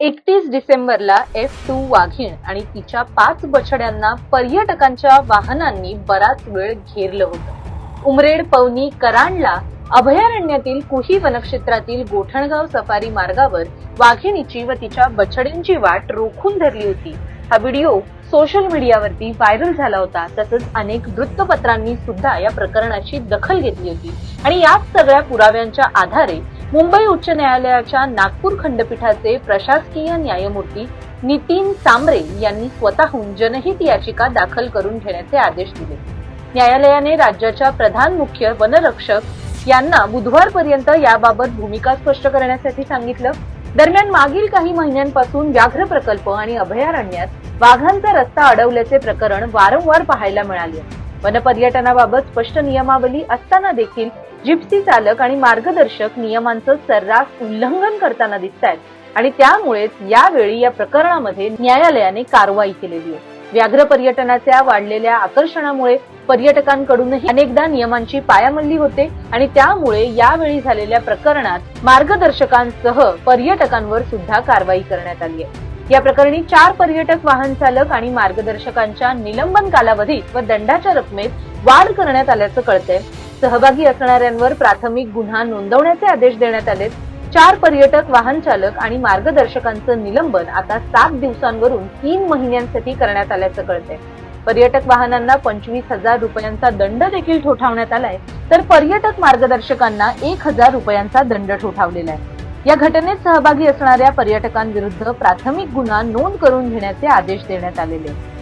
एकतीस डिसेंबरला F two वाघीण आणि तिच्या पाच बछड्यांना पर्यटकांच्या वाहनांनी बराच वेळ घेरलं होतं. उमरेड पवनी करांडला अभयारण्यातील कुही वनक्षेत्रातील गोठणगाव सफारी मार्गावर वाघिणीची व तिच्या बछड्यांची वाट रोखून धरली होती. हा व्हिडिओ सोशल मीडियावरती व्हायरल झाला होता. तसंच अनेक वृत्तपत्रांनी सुद्धा या प्रकरणाची दखल घेतली होती. आणि याच सगळ्या पुराव्यांच्या आधारे मुंबई उच्च न्यायालयाच्या नागपूर खंडपीठाचे प्रशासकीय न्यायमूर्ती नितीन सांबरे यांनी स्वतःहून जनहित याचिका दाखल करून घेण्याचे आदेश दिले. न्यायालयाने राज्याच्या प्रधान मुख्य वनरक्षक यांना बुधवारपर्यंत याबाबत भूमिका स्पष्ट करण्यासाठी सांगितलं. दरम्यान मागील काही महिन्यांपासून व्याघ्र प्रकल्प आणि अभयारण्यात वाघांचा रस्ता अडवल्याचे प्रकरण वारंवार पाहायला मिळाले. वनपर्यटनाबाबत स्पष्ट नियमावली असताना देखील जिप्सी चालक आणि मार्गदर्शक नियमांचं सर्रास उल्लंघन करताना दिसत आहेत आणि त्यामुळेच यावेळी या प्रकरणामध्ये न्यायालयाने कारवाई केलेली आहे. व्याघ्र पर्यटनाच्या वाढलेल्या आकर्षणामुळे पर्यटकांकडूनही अनेकदा नियमांची पायामल्ली होते आणि त्यामुळे यावेळी झालेल्या प्रकरणात मार्गदर्शकांसह पर्यटकांवर सुद्धा कारवाई करण्यात आली आहे. या प्रकरणी चार पर्यटक वाहन चालक आणि मार्गदर्शकांच्या निलंबन कालावधीत व दंडाच्या रकमेत वाढ करण्यात आल्याचं कळतंय. सहभागी असणाऱ्यांवर प्राथमिक गुन्हा नोंदवण्याचे आदेश देण्यात आले चार पर्यटक वाहन चालक आणि मार्गदर्शकांचं निलंबन आता सात दिवसांवरून तीन महिन्यांसाठी करण्यात आल्याचं कळतंय. पर्यटक वाहनांना पंचवीस हजार रुपयांचा दंड देखील ठोठावण्यात आलाय तर पर्यटक मार्गदर्शकांना एक हजार रुपयांचा दंड ठोठावलेला आहे. या घटनेत सहभागी असणाऱ्या पर्यटकांविरुद्ध प्राथमिक गुन्हा नोंद करून घेण्याचे आदेश देण्यात आलेले आहेत.